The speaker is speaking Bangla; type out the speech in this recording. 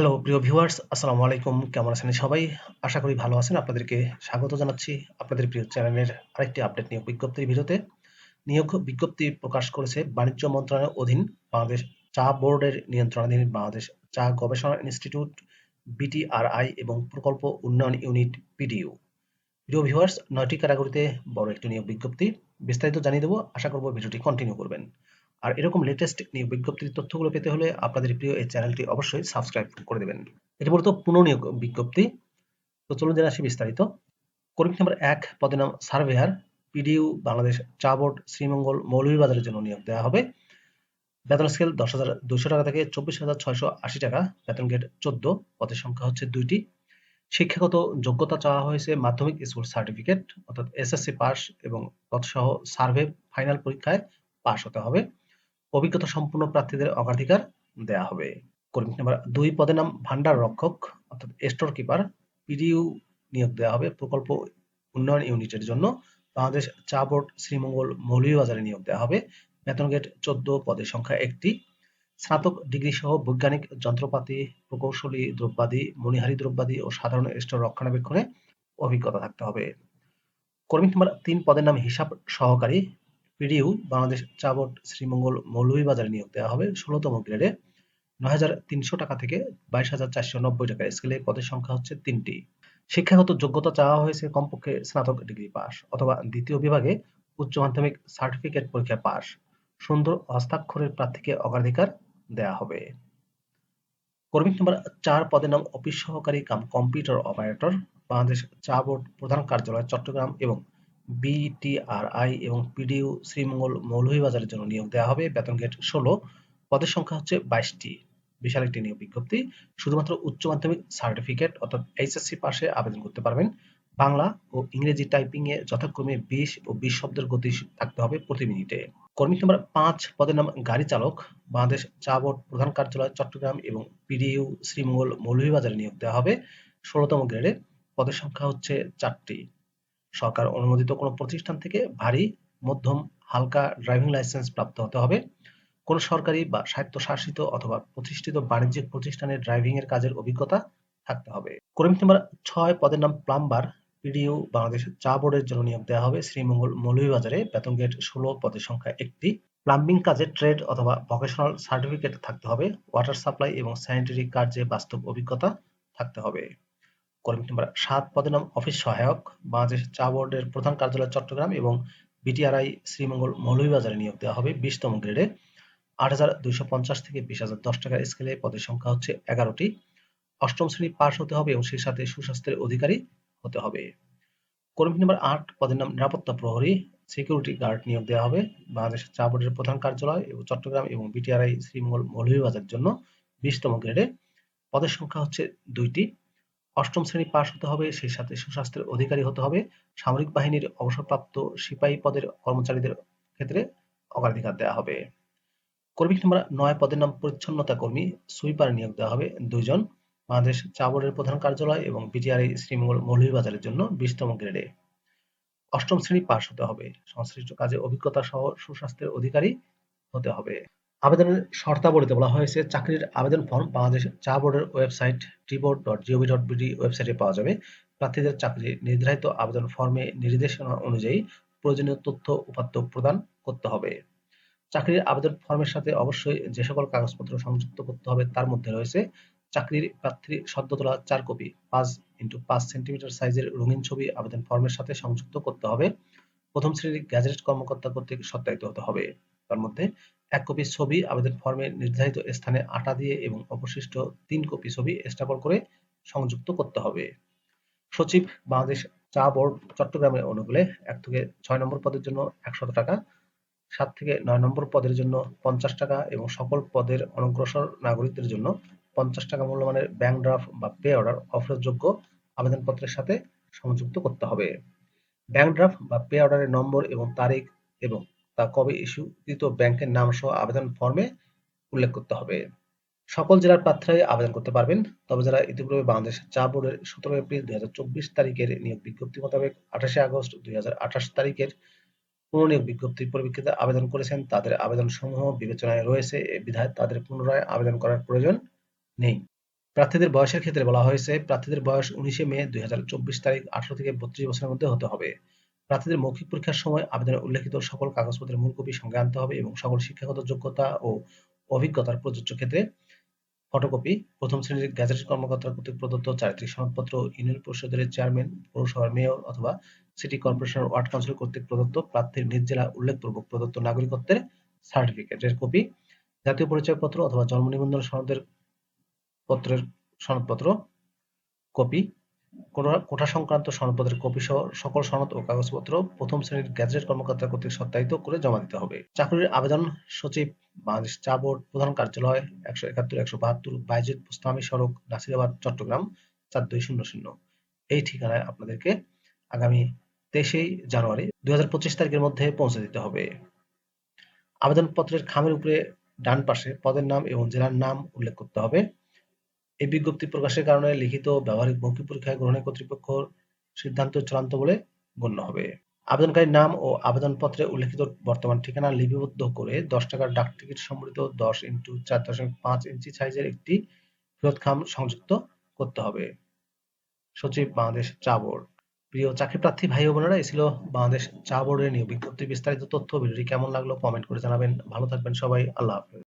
হ্যালো, প্রিয় ভিউয়ার্স, আসসালামু আলাইকুম। কেমন আছেন সবাই? আশা করি ভালো আছেন। আপনাদেরকে স্বাগত জানাচ্ছি আপনাদের প্রিয় চ্যানেলের আরেকটি আপডেট নিয়োগ বিজ্ঞপ্তির ভিডিওতে। নিয়োগ বিজ্ঞপ্তি প্রকাশ করেছে বাণিজ্য মন্ত্রণালয়ের অধীন বাংলাদেশ চা বোর্ডের নিয়ন্ত্রণাধীন বাংলাদেশ চা গবেষণা ইনস্টিটিউট, বিটিআরআই এবং প্রকল্প উন্নয়ন ইউনিট, পিডিইউ। প্রিয় ভিউয়ার্স, নয়টি ক্যাটাগরিতে বড় একটি নিয়োগ বিজ্ঞপ্তি। বিস্তারিত জানিয়ে দেবো। আশা করব ভিডিওটি কন্টিনিউ করবেন। আর এরকম লেটেস্ট নিয়োগ বিজ্ঞপ্তির তথ্যগুলো পেতে হলে আপনাদের প্রিয় এই চ্যানেলটি অবশ্যই সাবস্ক্রাইব করে দেবেন। এটি মূলত পুনঃনিয়োগ বিজ্ঞপ্তি। তো চলুন জেনে আসি বিস্তারিত। কর্মী নাম্বার এক, পদের নাম সার্ভেয়ার। পিডিইউ বাংলাদেশ চা বোর্ড, শ্রীমঙ্গল মৌলভীবাজারের জন্য নিয়োগ দেওয়া হবে। বেতন স্কেল দশ হাজার দুশো টাকা থেকে চব্বিশ হাজার ছয়শো আশি টাকা। বেতন গেট চোদ্দ, পদের সংখ্যা হচ্ছে দুইটি। শিক্ষাগত যোগ্যতা চাওয়া হয়েছে মাধ্যমিক স্কুল সার্টিফিকেট অর্থাৎ এসএসসি পাস এবং তৎসহ সার্ভে ফাইনাল পরীক্ষায় পাশ হতে হবে। অভিজ্ঞতা সম্পন্ন প্রার্থীদের অগ্রাধিকার দেয়া হবে। কর্মী নাম্বার দুই, পদের নাম ভান্ডার রক্ষক, অর্থাৎ স্টোর কিপার, পিডিইউ নিয়োগ দেওয়া হবে প্রকল্প উন্নয়ন ইউনিটের জন্য। বাংলাদেশ চা বোর্ড শ্রীমঙ্গল মৌলভীবাজারে নিয়োগ দেওয়া হবে। বেতন গেট চোদ্দ, পদের সংখ্যা একটি। স্নাতক ডিগ্রি সহ বৈজ্ঞানিক যন্ত্রপাতি, প্রকৌশলী দ্রব্যাদি, মণিহারি দ্রব্যাদি ও সাধারণ স্টোর রক্ষণাবেক্ষণে অভিজ্ঞতা থাকতে হবে। কর্মী নাম্বার তিন, পদের নাম হিসাব সহকারী পিডিইউ বাংলাদেশ চা বোর্ড শ্রীমঙ্গল মৌলভীবাজারে নিয়োগ দেওয়া হবে। ষোলতম গ্রেডে নয় হাজার তিনশো টাকা থেকে বাইশ হাজার চারশো নব্বই টাকা স্কেলে পদের সংখ্যা হচ্ছে তিনটি। শিক্ষাগত যোগ্যতা চাওয়া হয়েছে কমপক্ষে স্নাতক ডিগ্রি পাস অথবা দ্বিতীয় বিভাগে উচ্চ মাধ্যমিক সার্টিফিকেট পরীক্ষা পাস। সুন্দর হস্তাক্ষরের প্রার্থীকে অগ্রাধিকার দেয়া হবে। কর্মী নম্বর চার পদের নাম অফিস সহকারী কাম কম্পিউটার অপারেটর। বাংলাদেশ চা বোর্ড প্রধান কার্যালয় চট্টগ্রাম এবং বিটিআরআই এবং পিডিইউ শ্রীমঙ্গল মৌলভীবাজারের জন্য নিয়োগ দেওয়া হবে। বেতন গেট ষোলো, পদের সংখ্যা হচ্ছে বাইশটি। বিশাল একটি নিয়োগ বিজ্ঞপ্তি। শুধুমাত্র উচ্চ মাধ্যমিক সার্টিফিকেট অর্থাৎ এইচএসসি পাশে আবেদন করতে পারবেন। বাংলা ও ইংরেজি টাইপিং এ যথাক্রমে বিশ ও বিশ শব্দের গতি থাকতে হবে প্রতি মিনিটে। কর্মী নম্বর পাঁচ, পদের নাম গাড়ি চালক। বাংলাদেশ চা বোর্ড প্রধান কার্যালয়, চট্টগ্রাম এবং পিডিইউ শ্রীমঙ্গল মৌলভীবাজারে নিয়োগ দেওয়া হবে। ষোলতম গ্রেডে পদের সংখ্যা হচ্ছে চারটি। সরকার অনুমোদিত কোনো প্রতিষ্ঠান থেকে ভারী, মধ্যম, হালকা ড্রাইভিং লাইসেন্স প্রাপ্ত হতে হবে। কোন সরকারি বা স্বায়ত্তশাসিত অথবা প্রতিষ্ঠিত বাণিজ্যিক প্রতিষ্ঠানে ড্রাইভিং এর কাজের অভিজ্ঞতা থাকতে হবে। কর্মী নাম্বার ছয় পদের নাম প্লাম্বার, পিডিইউ বাংলাদেশ চা বোর্ডের জন্য নিয়োগ দেওয়া হবে। শ্রীমঙ্গল মৌলভীবাজারে বেতন গেট ষোলো পদের সংখ্যা একটি। প্লাম্বিং কাজে ট্রেড অথবা ভোকেশনাল সার্টিফিকেট থাকতে হবে। ওয়াটার সাপ্লাই এবং স্যানিটারি কার্যে বাস্তব অভিজ্ঞতা থাকতে হবে। কর্মী নম্বর সাত, পদের নাম অফিস সহায়ক, বাংলাদেশ চা বোর্ডের প্রধান কার্যালয় চট্টগ্রাম এবং বিটিআরআই শ্রীমঙ্গল মৌলভীবাজারে নিয়োগ দেওয়া হবে বিশতম গ্রেডে। আট হাজার দুইশো পঞ্চাশ থেকে বিশ হাজার দশ টাকার স্কেলে পদের সংখ্যা হচ্ছে এগারোটি। অষ্টম শ্রেণি পাশ হতে হবে এবং সেই সাথে সুস্বাস্থ্যের অধিকারী হতে হবে। কর্মী নম্বর আট, পদের নাম নিরাপত্তা প্রহরী, সিকিউরিটি গার্ড নিয়োগ দেওয়া হবে বাংলাদেশ চা বোর্ডের প্রধান কার্যালয় এবং চট্টগ্রাম এবং বিটিআরআই শ্রীমঙ্গল মৌলভীবাজারের জন্য বিশতম গ্রেডে। পদের সংখ্যা হচ্ছে দুইটি। অষ্টম শ্রেণি পাশ হতে হবে, সেই সাথে সুস্বাস্থ্যের অধিকারী হতে হবে। সামরিক বাহিনীর অবসরপ্রাপ্ত সিপাহী পদের কর্মচারীদের ক্ষেত্রে অগ্রাধিকার দেওয়া হবে। কর্মী নম্বর নয় পদের নাম পরিচ্ছন্নতা কর্মী সুইপার নিয়োগ দেওয়া হবে। দুইজন বাংলাদেশ চা বোর্ডের প্রধান কার্যালয় এবং বিটিআরআই শ্রীমঙ্গল মৌলভীবাজারের জন্য বিশতম গ্রেডে। অষ্টম শ্রেণি পাশ হতে হবে। সংশ্লিষ্ট কাজে অভিজ্ঞতা সহ সুস্বাস্থ্যের অধিকারী হতে হবে। আবেদনের শর্তাবলীতে বলা হয়েছে, চাকরির আবেদন ফর্ম বাংলাদেশ চা বোর্ডের website tea board dot G O V dot B D ওয়েবসাইটে পাওয়া যাবে। প্রার্থীদের চাকরি নির্ধারিত আবেদন ফর্মে নির্দেশনা অনুযায়ী প্রয়োজনীয় তথ্য উপাত্ত প্রদান করতে হবে। চাকরির আবেদন ফর্মের সাথে অবশ্যই যে সকল কাগজপত্র সংযুক্ত করতে হবে তার মধ্যে রয়েছে চাকরির প্রার্থী সদ্য তোলা চার কপি, পাঁচ ইন্টু পাঁচ সেন্টিমিটার সাইজের রঙিন ছবি আবেদন ফর্মের সাথে সংযুক্ত করতে হবে। প্রথম শ্রেণির গ্যাজেট কর্মকর্তা কর্তৃক সত্যায়িত হতে হবে। তার মধ্যে এক কপি ছবি আবেদন ফর্মে নির্ধারিত স্থানে আটা দিয়ে এবং অবশিষ্ট তিন কপি ছবি স্টাপল করে সংযুক্ত করতে হবে। সচিব বাংলাদেশ চা বোর্ড, চট্টগ্রামের অনুকূলে এক থেকে ছয় নম্বর পদের জন্য একশত টাকা, সাত থেকে নয় নম্বর পদের জন্য পঞ্চাশ টাকা এবং সকল পদের অনগ্রসর নাগরিকদের জন্য পঞ্চাশ টাকা মূল্যমানের ব্যাংক ড্রাফট বা পে অর্ডার অফারযোগ্য আবেদনপত্রের সাথে সংযুক্ত করতে হবে। ব্যাংক ড্রাফট বা পে অর্ডারের নম্বর এবং তারিখ এবং তা কবে ইস্যুকৃত ব্যাংকের নাম সহ আবেদন ফর্মে উল্লেখ করতে হবে। সকল জেলার প্রার্থীরাই আবেদন করতে পারবেন। তবে যারা ইতিপূর্বে বাংলাদেশ চা বোর্ডের সতেরো এপ্রিল দুই তারিখের নিয়োগ বিজ্ঞপ্তি মোতাবেক আঠাশে আগস্ট দুই তারিখের পুনর্নিয়োগ বিজ্ঞপ্তির পরিপ্রেক্ষিতে আবেদন করেছেন, তাদের আবেদন সমূহ বিবেচনায় রয়েছে। এ বিধায় তাদের পুনরায় আবেদন করার প্রয়োজন নেই। প্রার্থীদের বয়সের ক্ষেত্রে বলা হয়েছে, প্রার্থীদের বয়স উনিশে মে দুই হাজার চব্বিশ তারিখ আঠারো থেকে বত্রিশ বছরের মধ্যে হতে হবে। প্রার্থীদের মৌখিক পরীক্ষার সময় আবেদনে উল্লেখিত সকল কাগজপত্রের মূল কপি সঙ্গে আনতে হবে এবং সকল শিক্ষাগত যোগ্যতা ও অভিজ্ঞতার প্রযোজ্য ক্ষেত্রে ফটোকপি, প্রথম শ্রেণির গ্যাজেটেড কর্মকর্তা কর্তৃক প্রদত্ত চারিত্রিক সনদপত্র, ইউনিয়ন পরিষদের চেয়ারম্যান, পৌরসভার মেয়র অথবা সিটি কর্পোরেশন ওয়ার্ড কাউন্সিল কর্তৃক প্রদত্ত প্রার্থীর নিজ জেলা উল্লেখপূর্বক প্রদত্ত নাগরিকত্বের সার্টিফিকেটের কপি, জাতীয় পরিচয়পত্র অথবা জন্ম নিবন্ধন সনদের পত্রের সনদপত্র, কপি কোঠা সংক্রান্ত সনদপত্রের কপি সহ সকল সনদ ও কাগজপত্র প্রথম শ্রেণির গ্যাজেট কর্মকর্তা কর্তৃক সত্যায়িত করে জমা দিতে হবে। চাকরির আবেদন সচিব বাংলাদেশ চা বোর্ড প্রধান কার্যালয় একশো একাত্তর, একশো বাহাত্তর বাইজিদ বুস্তামি সড়ক, নাসিরাবাদ, চট্টগ্রাম, চার দুই শূন্য শূন্য। এই ঠিকানায় আপনাদেরকে আগামী তেইশে জানুয়ারি দুই হাজার পঁচিশ তারিখের মধ্যে পৌঁছে দিতে হবে। আবেদনপত্রের খামের উপরে ডান পাশে পদের নাম এবং জেলার নাম উল্লেখ করতে হবে। এই বিজ্ঞপ্তি প্রকাশের কারণে লিখিত ব্যবহারিক মৌখিক পরীক্ষায় গ্রহণের কর্তৃপক্ষ সিদ্ধান্ত চূড়ান্ত বলে গণ্য হবে। আবেদনকারীর নাম ও আবেদনপত্রে উল্লেখিত বর্তমান ঠিকানা লিপিবদ্ধ করে দশ টাকার ডাক টিকিট সম্বলিত দশ ইন্টু চার দশমিক পাঁচ ইঞ্চি সাইজের একটি ফেরত খাম সংযুক্ত করতে হবে। সচিব বাংলাদেশ চা বোর্ড। প্রিয় চাকরি প্রার্থী ভাই ও বোনেরা, এই ছিল বাংলাদেশ চা বোর্ডের নিয়োগ বিজ্ঞপ্তি। বিস্তারিত তথ্য ভিডিওটি কেমন লাগল কমেন্ট করে জানাবেন। ভালো থাকবেন সবাই। আল্লাহ হাফেজ।